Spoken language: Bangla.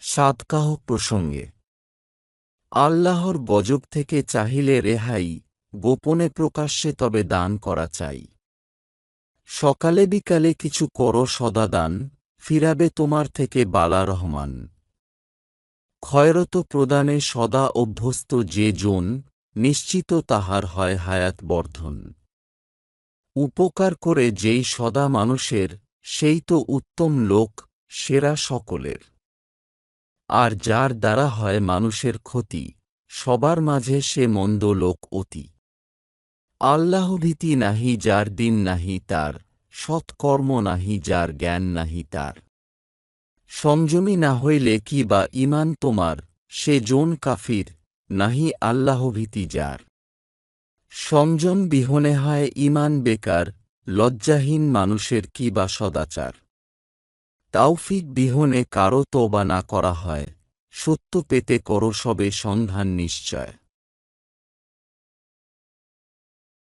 সাতকাহ প্রসঙ্গে। আল্লাহর গজব থেকে চাহিলে রেহাই, গোপনে প্রকাশ্যে তবে দান করা চাই। সকালে বিকালে কিছু করো সদা দান ফিরাবে তোমার থেকে বালা রহমান। ক্ষয়রত প্রদানে সদা অভ্যস্ত যে জন, নিশ্চিত তাহার হয় হায়াত বর্ধন। উপকার করে যেই সদা মানুষের, সেই তো উত্তম লোক, সেরা সকলের। আর যার দ্বারা হয় মানুষের ক্ষতি, সবার মাঝে সে মন্দ লোক অতি। আল্লাহভীতি নাহি যার দিন নাহি তার সৎকর্ম নাহি যার জ্ঞান নাহি তার। সংযমী না হইলে কি বা ইমান তোমার, সে জোন কাফির, নাহি আল্লাহভীতি যার। সংযম বিহনে হয় ইমান বেকার, লজ্জাহীন মানুষের কি বা সদাচার। তাওফিক বিহনে কারও তোবা না করা হয়। সত্য পেতে করো সবে সন্ধান নিশ্চয়।